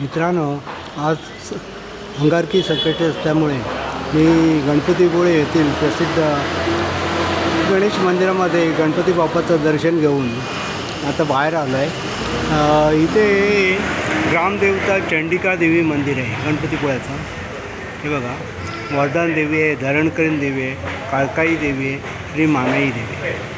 मित्रांनो आज अंगारकी संकट असल्यामुळे मी गणपतीपुळे येथील प्रसिद्ध गणेश मंदिरामध्ये गणपती बाप्पाचं दर्शन घेऊन आता बाहेर आलो आहे इथे ग्रामदेवता चंडिका देवी मंदिर आहे गणपतीपुळ्याचं हे बघा वरदान देवी आहे धरणकरण देवी आहे काळकाई देवी आहे श्री मानाई देवी आहे.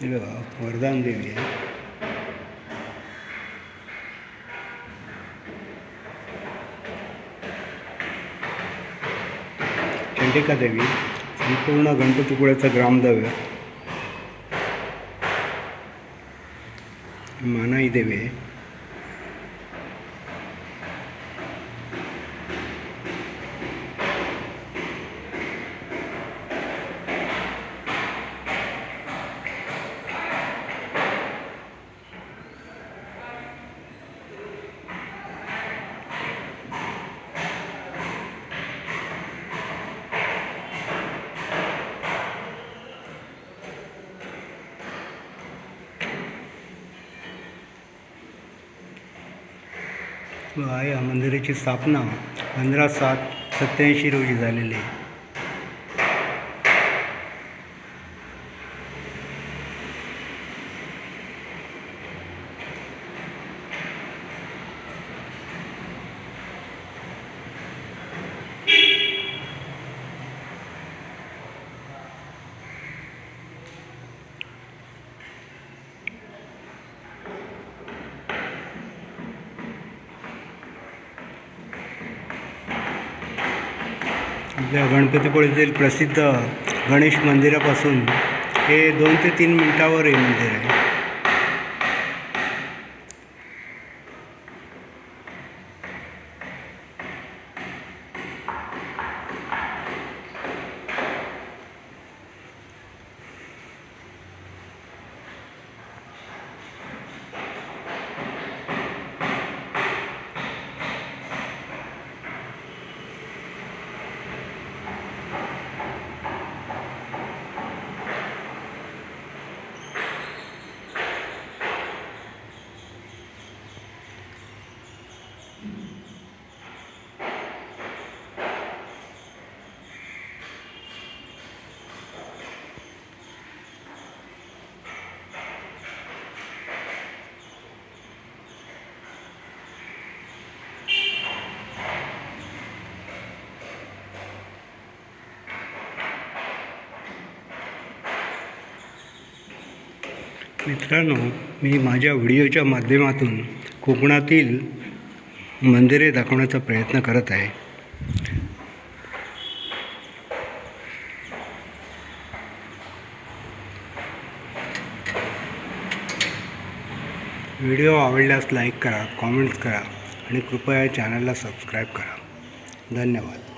हे बघा वरदान देवी आहे चंडिका देवी संपूर्ण गणपतीपुळ्याचं ग्रामदैव मानाई देवी आहे या मंदिराची स्थापना पंधरा सात सत्याऐंशी रोजी झालेली आहे. आपल्या गणपतीपुळेतील प्रसिद्ध गणेश मंदिरापासून हे दोन ते तीन मिनटावर हे मंदिर आहे. मित्रांनो मी माझ्या व्हिडिओच्या माध्यमातून कोकणातील मंदिरे दाखवण्याचा प्रयत्न करत आहे. व्हिडिओ आवडल्यास लाईक करा कॉमेंट्स करा आणि कृपया चॅनलला सबस्क्राईब करा. धन्यवाद.